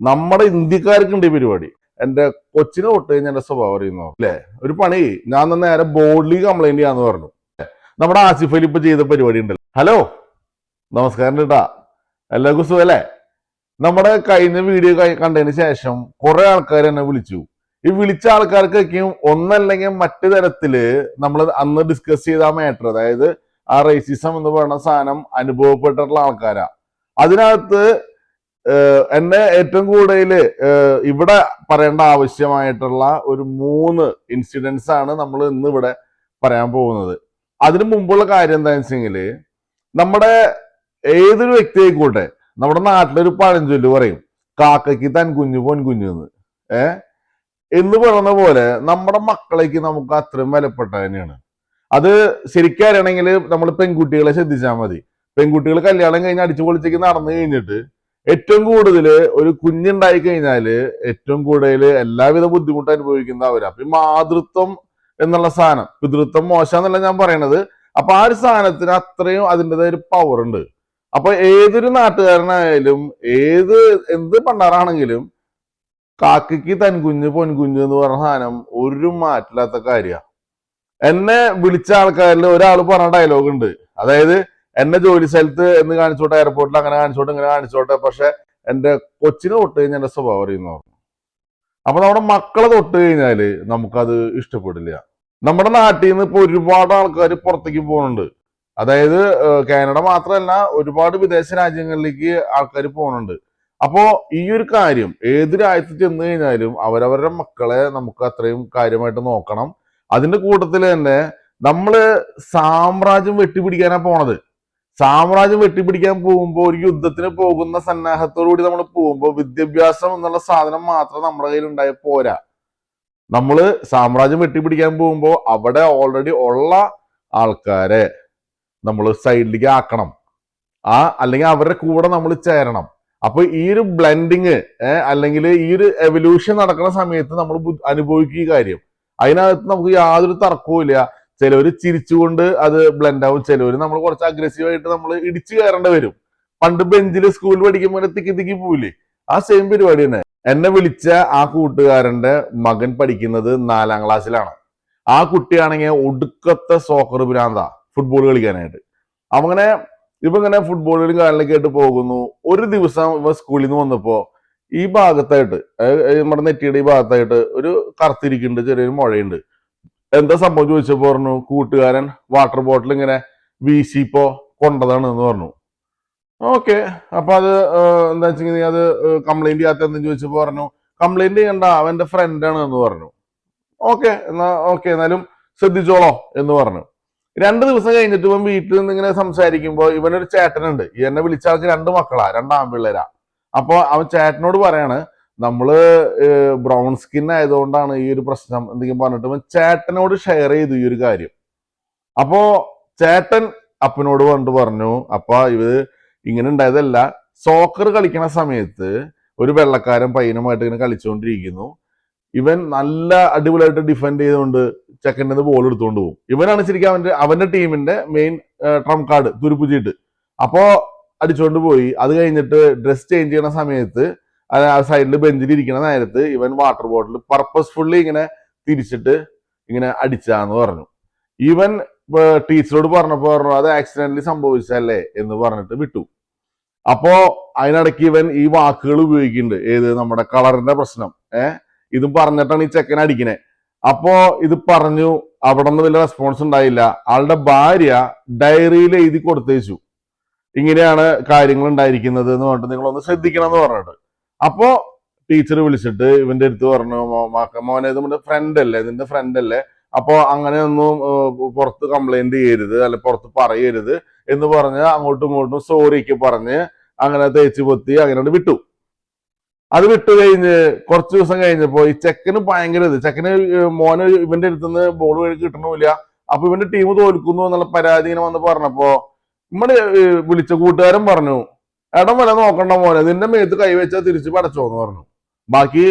നമ്മുടെ ഇന്ത്യക്കാർക്കുണ്ട് ഈ പരിപാടി. എന്റെ കൊച്ചിനെ തൊട്ട് കഴിഞ്ഞാൽ എന്റെ സ്വഭാവം അറിയുന്നു അല്ലേ? ഒരു പണി. ഞാൻ നേരെ ബോർഡിലേക്ക് കംപ്ലൈന്റ് ചെയ്യാന്ന് പറഞ്ഞു. നമ്മുടെ ആസിഫ് അലി ഇപ്പൊ ചെയ്ത പരിപാടി ഉണ്ടല്ലോ. ഹലോ? നമസ്കാരം കേട്ടാ എല്ലാവർക്കും സുഖല്ലേ? നമ്മുടെ കഴിഞ്ഞ വീഡിയോ കണ്ടതിന് ശേഷം കുറെ ആൾക്കാർ എന്നെ വിളിച്ചു. ഈ വിളിച്ച ആൾക്കാർക്കൊക്കെയും ഒന്നല്ലെങ്കിൽ മറ്റു തരത്തിൽ നമ്മൾ അന്ന് ഡിസ്കസ് ചെയ്ത ആ മാറ്റർ അതായത് ആ റേസിസം എന്ന് പറയുന്ന സാധനം അനുഭവപ്പെട്ടിട്ടുള്ള ആൾക്കാരാ. അതിനകത്ത് എന്നെ ഏറ്റവും കൂടുതൽ ഇവിടെ പറയേണ്ട ആവശ്യമായിട്ടുള്ള ഒരു മൂന്ന് ഇൻസിഡൻസ് ആണ് നമ്മൾ ഇന്ന് ഇവിടെ പറയാൻ പോകുന്നത്. അതിനു മുമ്പുള്ള കാര്യം എന്താണെന്ന് വെച്ചെങ്കിൽ നമ്മുടെ ഏതൊരു വ്യക്തി ആയിക്കോട്ടെ നമ്മുടെ നാട്ടിലൊരു പഴഞ്ചൊല്ല് പറയും കാക്കയ്ക്ക് തൻ കുഞ്ഞു പൊൻ കുഞ്ഞു എന്ന്. ഏ? എന്ന് പറയുന്ന പോലെ നമ്മുടെ മക്കളേക്ക് നമുക്ക് അത്രയും വിലപ്പെട്ട തന്നെയാണ്. അത് ശരിക്കും അറിയണമെങ്കിൽ നമ്മൾ പെൺകുട്ടികളെ ശ്രദ്ധിച്ചാൽ മതി. പെൺകുട്ടികൾ കല്യാണം കഴിഞ്ഞ് അടിച്ചു പൊളിച്ചേക്ക് നടന്നു കഴിഞ്ഞിട്ട് ഏറ്റവും കൂടുതൽ ഒരു കുഞ്ഞുണ്ടായി കഴിഞ്ഞാൽ ഏറ്റവും കൂടുതൽ എല്ലാവിധ ബുദ്ധിമുട്ട് അനുഭവിക്കുന്ന അവരാ അപ്പൊ ഈ മാതൃത്വം എന്നുള്ള സാധനം പിതൃത്വം മോശമെന്നല്ല ഞാൻ പറയണത്. അപ്പൊ ആ ഒരു സാധനത്തിന് അത്രയും അതിന്റെതായ ഒരു പവർ ഉണ്ട്. അപ്പൊ ഏതൊരു നാട്ടുകാരനായാലും ഏത് എന്ത് പണ്ടാറാണെങ്കിലും കാക്കയ്ക്ക് തൻകുഞ്ഞ് പൊൻകുഞ്ഞ് എന്ന് പറഞ്ഞ സാധനം ഒരു മാറ്റില്ലാത്ത കാര്യമാണ് എന്നെ വിളിച്ച ആൾക്കാരിൽ ഒരാൾ പറഞ്ഞ ഡയലോഗ് ഉണ്ട്. അതായത് എന്നെ ജോലി സ്ഥലത്ത് എന്ന് കാണിച്ചോട്ടെ എയർപോർട്ടിൽ അങ്ങനെ കാണിച്ചോട്ടെ ഇങ്ങനെ കാണിച്ചോട്ടെ പക്ഷെ എന്റെ കൊച്ചിനെ തൊട്ട് കഴിഞ്ഞാൽ എന്റെ സ്വഭാവം അറിയുന്നു അപ്പൊ നമ്മുടെ മക്കളെ തൊട്ട് കഴിഞ്ഞാൽ നമുക്കത് ഇഷ്ടപ്പെടില്ല. നമ്മുടെ നാട്ടിൽ നിന്ന് ഇപ്പൊ ഒരുപാട് ആൾക്കാർ പുറത്തേക്ക് പോകുന്നുണ്ട്. അതായത് കാനഡ മാത്രമല്ല ഒരുപാട് വിദേശ രാജ്യങ്ങളിലേക്ക് ആൾക്കാർ പോകുന്നുണ്ട്. അപ്പോ ഈ ഒരു കാര്യം ഏത് രാജ്യത്ത് ചെന്ന് കഴിഞ്ഞാലും അവരവരുടെ മക്കളെ നമുക്ക് അത്രയും കാര്യമായിട്ട് നോക്കണം. അതിന്റെ കൂട്ടത്തിൽ തന്നെ നമ്മൾ സാമ്രാജ്യം വെട്ടിപ്പിടിക്കാനാ പോണത്. സാമ്രാജ്യം വെട്ടിപ്പിടിക്കാൻ പോകുമ്പോൾ ഒരു യുദ്ധത്തിന് പോകുന്ന സന്നാഹത്തോടു കൂടി നമ്മൾ പോകുമ്പോൾ വിദ്യാഭ്യാസം എന്നുള്ള സാധനം മാത്രം നമ്മുടെ കയ്യിൽ ഉണ്ടായ പോരാ. നമ്മൾ സാമ്രാജ്യം വെട്ടിപ്പിടിക്കാൻ പോകുമ്പോൾ അവിടെ ഓൾറെഡി ഉള്ള ആൾക്കാരെ നമ്മൾ സൈഡിലേക്ക് ആക്കണം. ആ അല്ലെങ്കിൽ അവരുടെ കൂടെ നമ്മൾ ചേരണം. അപ്പൊ ഈ ഒരു ബ്ലെൻഡിങ് അല്ലെങ്കിൽ ഈ ഒരു എവല്യൂഷൻ നടക്കുന്ന സമയത്ത് നമ്മൾ അനുഭവിക്കുക കാര്യം. അതിനകത്ത് നമുക്ക് യാതൊരു തർക്കവും ഇല്ല. ചിലവര് ചിരിച്ചുകൊണ്ട് അത് ബ്ലെൻഡ് ആവും. ചിലവർ നമ്മൾ കുറച്ച് അഗ്രസീവ് ആയിട്ട് നമ്മൾ ഇടിച്ചു കയറേണ്ടി വരും. പണ്ട് ബെഞ്ചിൽ സ്കൂളിൽ പഠിക്കുമ്പോൾ തിക്കി തിക്കി പോവില്ലേ? ആ സെയിം പരിപാടി തന്നെ. എന്നെ വിളിച്ച ആ കൂട്ടുകാരന്റെ മകൻ പഠിക്കുന്നത് നാലാം ക്ലാസ്സിലാണ് ആ കുട്ടിയാണെങ്കിൽ ഒടുക്കത്തെ സോക്കർ ഭ്രാന്ത ഫുട്ബോൾ കളിക്കാനായിട്ട്. അവങ്ങനെ ഇപ്പൊ ഇങ്ങനെ ഫുട്ബോളിലും കാലിലൊക്കെ ആയിട്ട് പോകുന്നു. ഒരു ദിവസം ഇവ സ്കൂളിൽ നിന്ന് വന്നപ്പോ ഈ ഭാഗത്തായിട്ട് നമ്മുടെ നെറ്റിയുടെ ഈ ഭാഗത്തായിട്ട് ഒരു കറുത്തിരിക്കുന്നുണ്ട് ചെറിയൊരു മുഴയുണ്ട്. എന്താ സംഭവം ചോദിച്ചപ്പോ പറഞ്ഞു കൂട്ടുകാരൻ വാട്ടർ ബോട്ടിൽ ഇങ്ങനെ വീശിപ്പോ കൊണ്ടതാണ് എന്ന് പറഞ്ഞു. ഓക്കെ. അപ്പൊ അത് എന്താ വെച്ചെങ്കിൽ അത് കംപ്ലൈന്റ് ചെയ്യാത്ത എന്തെന്ന് ചോദിച്ചപ്പോ പറഞ്ഞു കംപ്ലൈന്റ് ചെയ്യണ്ട അവന്റെ ഫ്രണ്ടാണ് എന്ന് പറഞ്ഞു. ഓക്കെ. എന്നാ ഓക്കെ. എന്നാലും ശ്രദ്ധിച്ചോളോ എന്ന് പറഞ്ഞു. രണ്ട് ദിവസം കഴിഞ്ഞിട്ട് ഇവൻ വീട്ടിൽ നിന്ന് ഇങ്ങനെ സംസാരിക്കുമ്പോൾ ഇവനൊരു ചേട്ടനുണ്ട്. എന്നെ വിളിച്ച ആൾക്ക് രണ്ട് മക്കളാ രണ്ടാം ആൺപിള്ളേരാ. അപ്പൊ അവൻ ചേട്ടനോട് പറയാണ് നമ്മൾ ബ്രൗൺ സ്കിൻ ആയതുകൊണ്ടാണ് ഈ ഒരു പ്രശ്നം എന്തെങ്കിലും പറഞ്ഞിട്ട് ചേട്ടനോട് ഷെയർ ചെയ്തു ഈ ഒരു കാര്യം. അപ്പോ ചേട്ടൻ അപ്പനോട് വന്നിട്ട് പറഞ്ഞു അപ്പ ഇത് ഇങ്ങനെ ഉണ്ടായതല്ല. സോക്കർ കളിക്കണ സമയത്ത് ഒരു വെള്ളക്കാരൻ പയ്യനുമായിട്ട് ഇങ്ങനെ കളിച്ചുകൊണ്ടിരിക്കുന്നു. ഇവൻ നല്ല അടിപൊളിയായിട്ട് ഡിഫെൻഡ് ചെയ്തുകൊണ്ട് ചെക്കന്റെ ബോൾ എടുത്തുകൊണ്ട് പോകും. ഇവനാണ് ശരിക്കും അവന്റെ അവന്റെ ടീമിന്റെ മെയിൻ ട്രം കാർഡ് തുരുപ്പുചീട്ട്. അപ്പോ അടിച്ചുകൊണ്ട് പോയി. അത് കഴിഞ്ഞിട്ട് ഡ്രസ് ചേഞ്ച് ചെയ്യണ സമയത്ത് അത് ആ സൈഡിൽ ബെഞ്ചിൽ ഇരിക്കുന്ന നേരത്ത് ഇവൻ വാട്ടർ ബോട്ടിൽ പർപ്പസ്ഫുള്ളി ഇങ്ങനെ തിരിച്ചിട്ട് ഇങ്ങനെ അടിച്ചാന്ന് പറഞ്ഞു. ഇവൻ ടീച്ചറോട് പറഞ്ഞപ്പോ പറഞ്ഞു അത് ആക്സിഡന്റലി സംഭവിച്ചല്ലേ എന്ന് പറഞ്ഞിട്ട് വിട്ടു. അപ്പോ അതിനിടയ്ക്ക് ഇവൻ ഈ വാക്കുകൾ ഉപയോഗിക്കുന്നുണ്ട്. ഏത്? നമ്മുടെ കളറിന്റെ പ്രശ്നം. ഏഹ് ഇതും പറഞ്ഞിട്ടാണ് ഈ ചെക്കൻ അടിക്കണേ. അപ്പോ ഇത് പറഞ്ഞു അവിടെ നിന്ന് വലിയ റെസ്പോൺസ് ഉണ്ടായില്ല. ആളുടെ ഭാര്യ ഡയറിയിൽ എഴുതി കൊടുത്തേച്ചു. ഇങ്ങനെയാണ് കാര്യങ്ങൾ ഉണ്ടായിരിക്കുന്നത് എന്ന് പറഞ്ഞിട്ട് നിങ്ങളൊന്ന് ശ്രദ്ധിക്കണം എന്ന് പറഞ്ഞിട്ട്. അപ്പോ ടീച്ചർ വിളിച്ചിട്ട് ഇവന്റെ അടുത്ത് പറഞ്ഞു "മോ- മോനെ ഇത് നമ്മുടെ ഫ്രണ്ട് അല്ലേ? ഇതിന്റെ ഫ്രണ്ട് അല്ലേ? അപ്പോ അങ്ങനെ ഒന്നും പുറത്ത് കംപ്ലൈന്റ് ചെയ്യരുത് അല്ല പുറത്ത് പറയരുത് എന്ന് പറഞ്ഞ് അങ്ങോട്ടും ഇങ്ങോട്ടും സോറിക്ക് പറഞ്ഞ് അങ്ങനെ തേച്ച് പൊത്തി അങ്ങനെ വിട്ടു. അത് വിട്ടു കഴിഞ്ഞ് കുറച്ച് ദിവസം കഴിഞ്ഞപ്പോ ഈ ചെക്കന് ഭയങ്കര ഇത്. ചെക്കന് മോന് ഇവന്റെ അടുത്തുനിന്ന് ബോൾ വഴി കിട്ടണമില്ല അപ്പൊ ഇവന്റെ ടീം തോൽക്കുന്നു എന്നുള്ള പരാതി ഇങ്ങനെ വന്ന് പറഞ്ഞപ്പോ നമ്മുടെ വിളിച്ച കൂട്ടുകാരൻ പറഞ്ഞു ഇടം വല്ല നോക്കണ്ട മോനെ നിന്റെ മേത്ത് കൈവച്ചാൽ തിരിച്ച് പടച്ചോന്ന് പറഞ്ഞു. ബാക്കി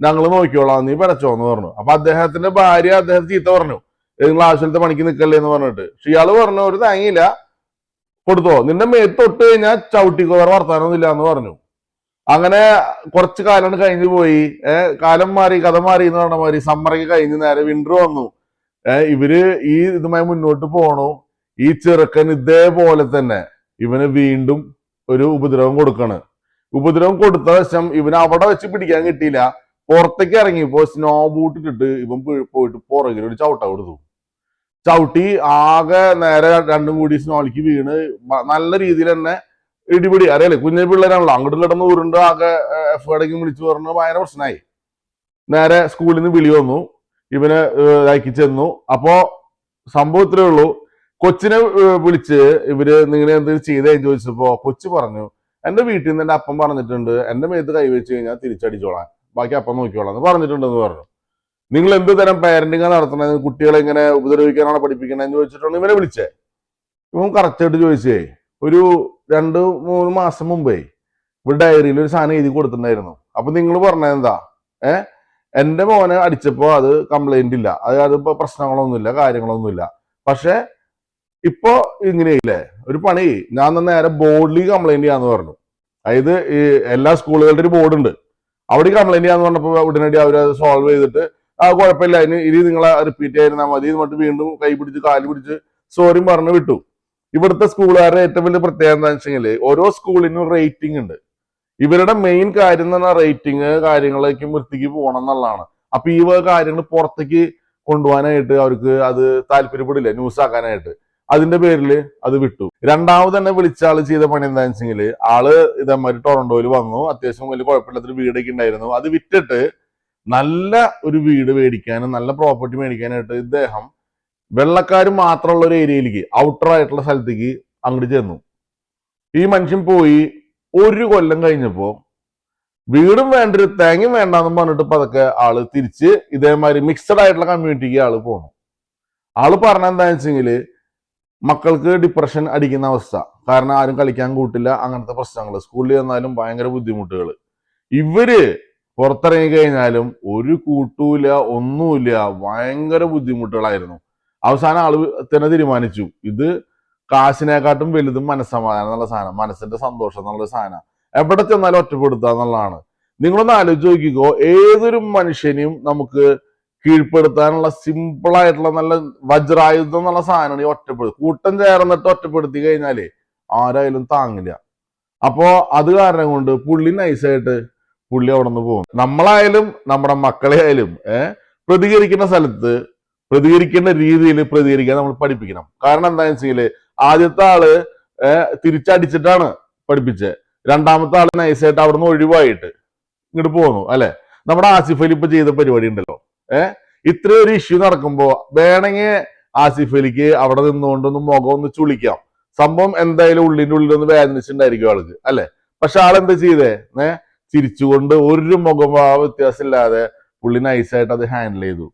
ഞങ്ങൾ നോക്കിയോളാം നീ പടച്ചോന്ന് പറഞ്ഞു. അപ്പൊ അദ്ദേഹത്തിന്റെ ഭാര്യ അദ്ദേഹം ചീത്ത പറഞ്ഞു. നിങ്ങൾ ആവശ്യത്തെ പണിക്ക് നിൽക്കല്ലേ എന്ന് പറഞ്ഞിട്ട്. പക്ഷെ ഇയാൾ പറഞ്ഞു ഒരു താങ്ങിയില്ല കൊടുത്തോ. നിന്റെ മേത്ത് തൊട്ട് കഴിഞ്ഞാൽ ചവിട്ടിക്കോർ വർത്താനൊന്നുമില്ല എന്ന് പറഞ്ഞു. അങ്ങനെ കുറച്ച് കാലം കഴിഞ്ഞു പോയി. കാലം മാറി കഥ മാറി എന്ന് പറഞ്ഞ മാതിരി സമ്മറൊക്കെ കഴിഞ്ഞ് നേരെ വിന്റർ വന്നു. ഏഹ് ഇവർ ഈ ഇതുമായി മുന്നോട്ട് പോണു. ഈ ചെറുക്കൻ ഇതേപോലെ തന്നെ. ഇവന് വീണ്ടും ഒരു ഉപദ്രവം കൊടുക്കാണ്. ഉപദ്രവം കൊടുത്ത വശം ഇവന് അവിടെ വെച്ച് പിടിക്കാൻ കിട്ടിയില്ല. പുറത്തേക്ക് ഇറങ്ങിയപ്പോ സ്നോ ബൂട്ട് ഇട്ടിട്ട് ഇവൻ പോയിട്ട് പുറകിൽ ഒരു ചവിട്ട കൊടുത്തു ചവിട്ടി ആകെ നേരെ രണ്ടും കൂടി സ്നോളിക്ക് വീണ്. നല്ല രീതിയിൽ തന്നെ ഇടിപിടി. അറിയാലേ കുഞ്ഞു പിള്ളേരാണല്ലോ. അങ്ങോട്ട് കിടന്ന് ഊരുണ്ട് ആകെ എഫ് അടക്കം വിളിച്ചു പറഞ്ഞു ഭയങ്കര പ്രശ്നമായി നേരെ സ്കൂളിൽ നിന്ന് വിളി വന്നു. ഇവനെ ഇതാക്കി ചെന്നു. അപ്പോ സംഭവം ഇത്രേ ഉള്ളൂ. കൊച്ചിനെ വിളിച്ച് ഇവർ നിങ്ങൾ എന്ത് ചെയ്തേ ചോദിച്ചപ്പോ കൊച്ചു പറഞ്ഞു എന്റെ വീട്ടിൽ നിന്ന് എന്റെ അപ്പം പറഞ്ഞിട്ടുണ്ട് എന്റെ മേത്ത് കൈവച്ച് കഴിഞ്ഞാൽ തിരിച്ചടിച്ചോളാം ബാക്കി അപ്പം നോക്കിക്കോളാം എന്ന് പറഞ്ഞിട്ടുണ്ടെന്ന് പറഞ്ഞു. നിങ്ങൾ എന്ത് തരം പാരന്റിങ് നടത്തണത് കുട്ടികളെ ഇങ്ങനെ ഉപദ്രവിക്കാനാണ് പഠിപ്പിക്കണതെന്ന് ചോദിച്ചിട്ടാണ് ഇവനെ വിളിച്ചേ. ഇവൻ കറക്റ്റായിട്ട് ചോദിച്ചേ ഒരു രണ്ട് മൂന്ന് മാസം മുമ്പേ ഇവ ഡയറിയിൽ ഒരു സാധനം എഴുതി കൊടുത്തിട്ടുണ്ടായിരുന്നു. അപ്പൊ നിങ്ങൾ പറഞ്ഞത് എന്താ? ഏഹ് എന്റെ മോനെ അടിച്ചപ്പോ അത് കംപ്ലൈന്റ് ഇല്ല. അത് അത് പ്രശ്നങ്ങളൊന്നുമില്ല കാര്യങ്ങളൊന്നുമില്ല. പക്ഷെ ഇപ്പൊ ഇങ്ങനെയില്ലേ ഒരു പണി. ഞാൻ നേരെ ബോർഡിൽ കംപ്ലൈന്റ് ചെയ്യാന്ന് പറഞ്ഞു. അതായത് ഈ എല്ലാ സ്കൂളുകളുടെ ഒരു ബോർഡ് ഉണ്ട്. അവിടെ കംപ്ലൈന്റ് ചെയ്യാന്ന് പറഞ്ഞപ്പോ ഉടനടി അവർ അത് സോൾവ് ചെയ്തിട്ട് ആ കുഴപ്പമില്ല. അതിന് ഇനി നിങ്ങൾ റിപ്പീറ്റ് ചെയ്തിരുന്നാൽ മതി. എന്നിട്ട് വീണ്ടും കൈ പിടിച്ച് കാൽ പിടിച്ച് സോറിയും പറഞ്ഞു വിട്ടു. ഇവിടുത്തെ സ്കൂളുകാരുടെ ഏറ്റവും വലിയ പ്രത്യേകത എന്താണെന്ന് വെച്ചെങ്കിൽ ഓരോ സ്കൂളിനും റേറ്റിംഗ് ഉണ്ട്. ഇവരുടെ മെയിൻ കാര്യം എന്ന് പറഞ്ഞാൽ റേറ്റിംഗ് കാര്യങ്ങളിലേക്ക് വൃത്തിക്ക് പോകണം എന്നുള്ളതാണ്. അപ്പൊ ഈ കാര്യങ്ങൾ പുറത്തേക്ക് കൊണ്ടുപോകാനായിട്ട് അവർക്ക് അത് താല്പര്യപ്പെടില്ല. ന്യൂസ് ആക്കാനായിട്ട്. അതിന്റെ പേരിൽ അത് വിട്ടു. രണ്ടാമത് തന്നെ വിളിച്ച ആൾ ചെയ്ത പണി എന്താണെന്ന് വെച്ചെങ്കിൽ ആൾ ഇതേമാതിരി ടൊറന്റോയിൽ വന്നു. അത്യാവശ്യം വലിയ കുഴപ്പമില്ലാത്തൊരു വീടൊക്കെ ഉണ്ടായിരുന്നു. അത് വിറ്റിട്ട് നല്ല ഒരു വീട് മേടിക്കാനും നല്ല പ്രോപ്പർട്ടി മേടിക്കാനായിട്ട് ഇദ്ദേഹം വെള്ളക്കാർ മാത്രമുള്ള ഒരു ഏരിയയിലേക്ക് ഔട്ടർ ആയിട്ടുള്ള സ്ഥലത്തേക്ക് അങ്ങോട്ട് ചെന്നു. ഈ മനുഷ്യൻ പോയി ഒരു കൊല്ലം കഴിഞ്ഞപ്പോ വീടും വേണ്ട ഒരു തേങ്ങയും വേണ്ടെന്ന് പറഞ്ഞിട്ട് പതൊക്കെ ആൾ തിരിച്ച് ഇതേമാതിരി മിക്സഡ് ആയിട്ടുള്ള കമ്മ്യൂണിറ്റിക്ക് ആൾ പോകണം ആൾ പറഞ്ഞ എന്താണെന്ന് വെച്ചെങ്കിൽ മക്കൾക്ക് ഡിപ്രഷൻ അടിക്കുന്ന അവസ്ഥ. കാരണം ആരും കളിക്കാൻ കൂട്ടില്ല അങ്ങനത്തെ പ്രശ്നങ്ങൾ. സ്കൂളിൽ ചെന്നാലും ഭയങ്കര ബുദ്ധിമുട്ടുകൾ ഇവർ പുറത്തിറങ്ങി കഴിഞ്ഞാലും ഒരു കൂട്ടൂല ഒന്നുമില്ല. ഭയങ്കര ബുദ്ധിമുട്ടുകളായിരുന്നു. അവസാനം ആൾ തന്നെ തീരുമാനിച്ചു. ഇത് കാശിനെക്കാട്ടും വലുതും മനസ്സമാധാനം എന്നുള്ള സാധനം. മനസ്സിന്റെ സന്തോഷം എന്നുള്ള സാധനം. എവിടെ ചെന്നാലും ഒറ്റപ്പെടുത്തുക എന്നുള്ളതാണ് നിങ്ങളൊന്ന് ആലോചിച്ച് നോക്കിക്കോ. ഏതൊരു മനുഷ്യനെയും നമുക്ക് കീഴ്പ്പെടുത്താനുള്ള സിമ്പിളായിട്ടുള്ള നല്ല വജ്രായുധം എന്നുള്ള സാധനമാണ് ഈ ഒറ്റപ്പെടുത്തി. കൂട്ടം ചേർന്നിട്ട് ഒറ്റപ്പെടുത്തി കഴിഞ്ഞാൽ ആരായാലും താങ്ങില്ല. അപ്പോ അത് കാരണം കൊണ്ട് പുള്ളി നൈസായിട്ട് പുള്ളി അവിടെ നിന്ന് പോകും നമ്മളായാലും നമ്മുടെ മക്കളെ ആയാലും ഏഹ് പ്രതികരിക്കുന്ന സ്ഥലത്ത് പ്രതികരിക്കേണ്ട രീതിയിൽ പ്രതികരിക്കാൻ നമ്മൾ പഠിപ്പിക്കണം. കാരണം എന്താണെന്ന് വെച്ചാൽ ആദ്യത്തെ ആൾ തിരിച്ചടിച്ചിട്ടാണ് പഠിപ്പിച്ചത് രണ്ടാമത്തെ ആൾ നൈസായിട്ട് അവിടെ നിന്ന് ഒഴിവായിട്ട് ഇങ്ങോട്ട് പോന്നു അല്ലെ? നമ്മുടെ ആസിഫ് ഇപ്പൊ ചെയ്ത പരിപാടി ഉണ്ടല്ലോ. ഏഹ് ഇത്ര ഒരു ഇഷ്യൂ നടക്കുമ്പോ വേണമെങ്കിൽ ആസിഫ് അലിക്ക് അവിടെ നിന്നുകൊണ്ടൊന്ന് മുഖം ഒന്ന് ചുളിക്കാം. സംഭവം എന്തായാലും ഉള്ളിന്റെ ഉള്ളിൽ ഒന്ന് വേദനിച്ചിട്ടുണ്ടായിരിക്കും ആൾക്ക് അല്ലെ? പക്ഷെ ആളെന്താ ചെയ്തേ? ഏഹ് ചിരിച്ചുകൊണ്ട് ഒരു മുഖഭാവ വ്യത്യാസമില്ലാതെ പുള്ളി നൈസായിട്ട് അത് ഹാൻഡിൽ ചെയ്തു.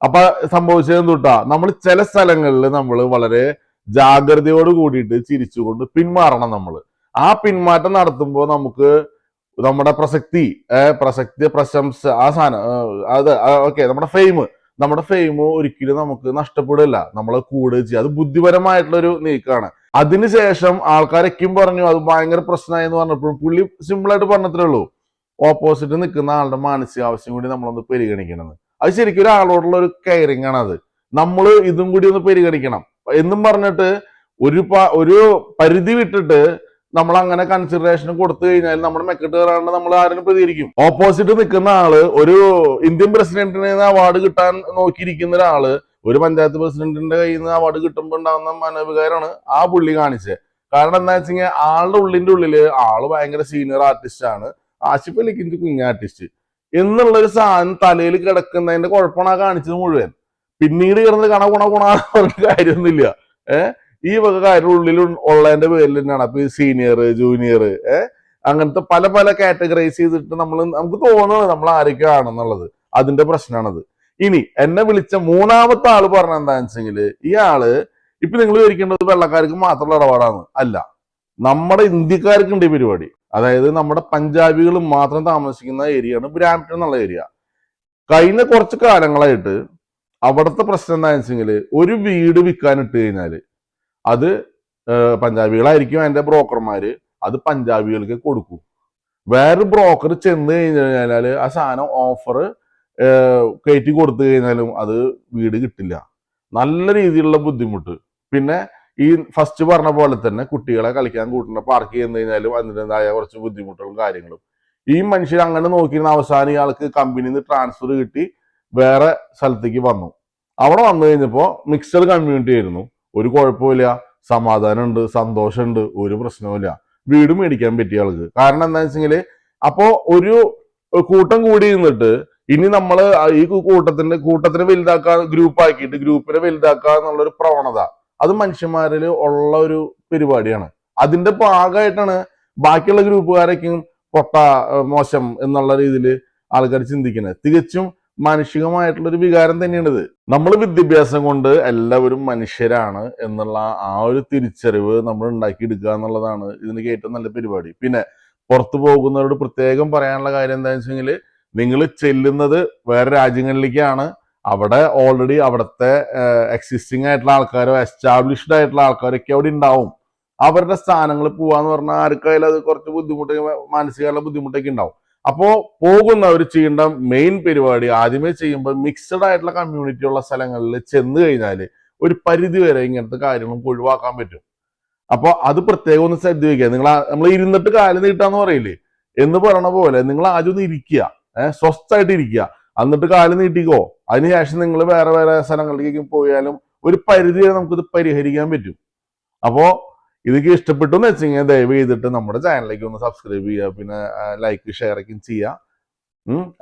അപ്പൊ സംഭവിച്ചത് എന്തുട്ടാ? നമ്മൾ ചില സ്ഥലങ്ങളിൽ നമ്മൾ വളരെ ജാഗ്രതയോട് കൂടിയിട്ട് ചിരിച്ചുകൊണ്ട് പിന്മാറണം നമ്മൾ ആ പിന്മാറ്റം നടത്തുമ്പോൾ നമുക്ക് നമ്മുടെ പ്രസക്തി പ്രസക്തി പ്രശംസ ആ സാധനം അത് ഓക്കെ നമ്മുടെ ഫെയിം നമ്മുടെ ഫെയിം ഒരിക്കലും നമുക്ക് നഷ്ടപ്പെടില്ല. നമ്മളെ കൂടെ ചെയ്യുക അത് ബുദ്ധിപരമായിട്ടുള്ള ഒരു നീക്കമാണ് അതിനുശേഷം ആൾക്കാരൊക്കെയും പറഞ്ഞു അത് ഭയങ്കര പ്രശ്നമായി എന്ന് പറഞ്ഞപ്പോഴും പുള്ളി സിമ്പിൾ ആയിട്ട് പറഞ്ഞത്രേ ഉള്ളൂ. ഓപ്പോസിറ്റ് നിൽക്കുന്ന ആളുടെ മാനസികാവശ്യം കൂടി നമ്മളൊന്ന് പരിഗണിക്കണമെന്ന് അത് ശരിക്കും ഒരാളോടുള്ള ഒരു കെയറിങ് ആണ് അത് നമ്മൾ ഇതും കൂടി ഒന്ന് പരിഗണിക്കണം. എന്നും പറഞ്ഞിട്ട് ഒരു ഒരു പരിധി വിട്ടിട്ട് നമ്മൾ അങ്ങനെ കൺസിഡറേഷൻ കൊടുത്തു കഴിഞ്ഞാൽ നമ്മുടെ മെക്കെട്ട് കയറാണ്ട് നമ്മൾ ആരും പ്രതികരിക്കും. ഓപ്പോസിറ്റ് നിൽക്കുന്ന ആൾ ഒരു ഇന്ത്യൻ പ്രസിഡന്റിന് അവാർഡ് കിട്ടാൻ നോക്കിയിരിക്കുന്ന ഒരാൾ ഒരു പഞ്ചായത്ത് പ്രസിഡന്റിന്റെ കയ്യിൽ നിന്ന് അവാർഡ് കിട്ടുമ്പോൾ ഉണ്ടാകുന്ന മനോവികാരമാണ് ആ പുള്ളി കാണിച്ചത് കാരണം എന്താ വെച്ചാൽ ആളുടെ ഉള്ളിന്റെ ഉള്ളിൽ ആൾ ഭയങ്കര സീനിയർ ആർട്ടിസ്റ്റ് ആണ്. ആശിഫ് അലിക്ക് എനിക്ക് കുഞ്ഞ ആർട്ടിസ്റ്റ് എന്നുള്ള ഒരു സാധനം തലയിൽ കിടക്കുന്നതിന്റെ കുഴപ്പമാണ് കാണിച്ചത് മുഴുവൻ. പിന്നീട് കിടന്ന് കണ കുണ പറഞ്ഞ കാര്യമൊന്നുമില്ല. ഏഹ്? ഈ വക കാര്യം ഉള്ളിൽ ഉള്ളതിന്റെ പേരിൽ തന്നെയാണ്. അപ്പൊ സീനിയർ ജൂനിയർ ഏഹ് അങ്ങനത്തെ പല പല കാറ്റഗറൈസ് ചെയ്തിട്ട് നമ്മൾ നമുക്ക് തോന്നുന്നത് നമ്മൾ ആരൊക്കെയാണെന്നുള്ളത് അതിന്റെ പ്രശ്നമാണത് ഇനി എന്നെ വിളിച്ച മൂന്നാമത്തെ ആൾ പറഞ്ഞ എന്താണെന്ന് വെച്ചെങ്കിൽ ഈ ആൾ ഇപ്പൊ നിങ്ങൾ വിചാരിക്കേണ്ടത് വെള്ളക്കാർക്ക് മാത്രമുള്ള ഇടപാടാണ്. അല്ല നമ്മുടെ ഇന്ത്യക്കാർക്കുണ്ട് ഈ പരിപാടി. അതായത് നമ്മുടെ പഞ്ചാബികൾ മാത്രം താമസിക്കുന്ന ഏരിയയാണ് ബ്രാംപ്ടൺ എന്നുള്ള ഏരിയ. കഴിഞ്ഞ കുറച്ച് കാലങ്ങളായിട്ട് അവിടുത്തെ പ്രശ്നം എന്താണെന്ന് വെച്ചെങ്കിൽ ഒരു വീട് വിൽക്കാൻ ഇട്ട് കഴിഞ്ഞാൽ അത് പഞ്ചാബികളായിരിക്കും അതിന്റെ ബ്രോക്കർമാര്. അത് പഞ്ചാബികൾക്ക് കൊടുക്കും. വേറൊരു ബ്രോക്കർ ചെന്ന് കഴിഞ്ഞു കഴിഞ്ഞാൽ ആ സാധനം ഓഫർ കയറ്റി കൊടുത്തു കഴിഞ്ഞാലും അത് വീട് കിട്ടില്ല. നല്ല രീതിയിലുള്ള ബുദ്ധിമുട്ട്. പിന്നെ ഈ ഫസ്റ്റ് പറഞ്ഞ പോലെ തന്നെ കുട്ടികളെ കളിക്കാൻ കൂട്ടുന്ന പാർക്ക് ചെയ്യുന്ന കഴിഞ്ഞാലും അതിന്റെതായ കുറച്ച് ബുദ്ധിമുട്ടുകളും കാര്യങ്ങളും. ഈ മനുഷ്യൻ അങ്ങനെ നോക്കിയിരുന്ന അവസാനം ഇയാൾക്ക് കമ്പനിയിൽ നിന്ന് ട്രാൻസ്ഫർ കിട്ടി വേറെ സ്ഥലത്തേക്ക് വന്നു. അവിടെ വന്നു കഴിഞ്ഞപ്പോൾ മിക്സഡ് കമ്മ്യൂണിറ്റി ആയിരുന്നു. ഒരു കുഴപ്പമില്ല സമാധാനമുണ്ട് സന്തോഷമുണ്ട് ഒരു പ്രശ്നവുമില്ല. വീട് മേടിക്കാൻ പറ്റിയ ആൾക്ക്. കാരണം എന്താ വെച്ചെങ്കിൽ അപ്പോ ഒരു കൂട്ടം കൂടി നിന്നിട്ട് ഇനി നമ്മൾ ഈ കൂട്ടത്തിന്റെ കൂട്ടത്തിനെ വലുതാക്കാൻ ഗ്രൂപ്പ് ആക്കിയിട്ട് ഗ്രൂപ്പിനെ വലുതാക്കുക എന്നുള്ളൊരു പ്രവണത അത് മനുഷ്യന്മാരിൽ ഉള്ള ഒരു പരിപാടിയാണ്. അതിന്റെ ഭാഗമായിട്ടാണ് ബാക്കിയുള്ള ഗ്രൂപ്പുകാരൊക്കെയും പൊട്ട മോശം എന്നുള്ള രീതിയിൽ ആൾക്കാർ ചിന്തിക്കുന്നത്. തികച്ചും മാനുഷികമായിട്ടുള്ള ഒരു വികാരം തന്നെയാണ് ഇത് നമ്മൾ വിദ്യാഭ്യാസം കൊണ്ട് എല്ലാവരും മനുഷ്യരാണ് എന്നുള്ള ആ ഒരു തിരിച്ചറിവ് നമ്മൾ ഉണ്ടാക്കിയെടുക്കുക എന്നുള്ളതാണ് ഇതിന് ഏറ്റവും നല്ല പരിപാടി. പിന്നെ പുറത്തു പോകുന്നവരോട് പ്രത്യേകം പറയാനുള്ള കാര്യം എന്താണെന്ന് വെച്ചെങ്കിൽ നിങ്ങൾ ചെല്ലുന്നത് വേറെ രാജ്യങ്ങളിലേക്കാണ്. അവിടെ ഓൾറെഡി അവിടുത്തെ എക്സിസ്റ്റിംഗ് ആയിട്ടുള്ള ആൾക്കാരോ എസ്റ്റാബ്ലിഷ്ഡ് ആയിട്ടുള്ള ആൾക്കാരൊക്കെ അവിടെ ഉണ്ടാവും. അവരുടെ സ്ഥാനങ്ങളിൽ പോവാന്ന് പറഞ്ഞാൽ ആർക്കായാലും അത് കുറച്ച് ബുദ്ധിമുട്ട് മാനസികമായിട്ടുള്ള ബുദ്ധിമുട്ടൊക്കെ ഉണ്ടാവും. അപ്പോ പോകുന്നവർ ചെയ്യേണ്ട മെയിൻ പരിപാടി ആദ്യമേ ചെയ്യുമ്പോൾ മിക്സഡ് ആയിട്ടുള്ള കമ്മ്യൂണിറ്റി ഉള്ള സ്ഥലങ്ങളിൽ ചെന്ന് കഴിഞ്ഞാൽ ഒരു പരിധി വരെ ഇങ്ങനത്തെ കാര്യങ്ങളും ഒഴിവാക്കാൻ പറ്റും. അപ്പൊ അത് പ്രത്യേകം ഒന്ന് ശ്രദ്ധ വയ്ക്കുക നിങ്ങൾ നമ്മൾ ഇരുന്നിട്ട് കാൽ നീട്ടാന്ന് പറയില്ലേ? എന്ന് പറയണ പോലെ നിങ്ങൾ ആദ്യം ഒന്ന് ഇരിക്കുക. ഏഹ് സ്വസ്ഥമായിട്ട് ഇരിക്കുക. എന്നിട്ട് കാൽ നീട്ടിക്കോ. അതിനുശേഷം നിങ്ങൾ വേറെ വേറെ സ്ഥലങ്ങളിലേക്ക് പോയാലും ഒരു പരിധി വരെ നമുക്കിത് പരിഹരിക്കാൻ പറ്റും. അപ്പോ ഇതൊക്കെ ഇഷ്ടപ്പെട്ടു എന്ന് വെച്ചെങ്കിൽ ദയവ് ചെയ്തിട്ട് നമ്മുടെ ചാനലിലേക്ക് ഒന്ന് സബ്സ്ക്രൈബ് ചെയ്യുക പിന്നെ ലൈക്ക് ഷെയർ ഒക്കെ ചെയ്യുക.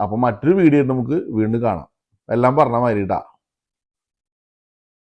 അപ്പം മറ്റൊരു വീഡിയോ നമുക്ക് വീണ്ടും കാണാം. എല്ലാം പറഞ്ഞ മാതിരി ട്ടാ.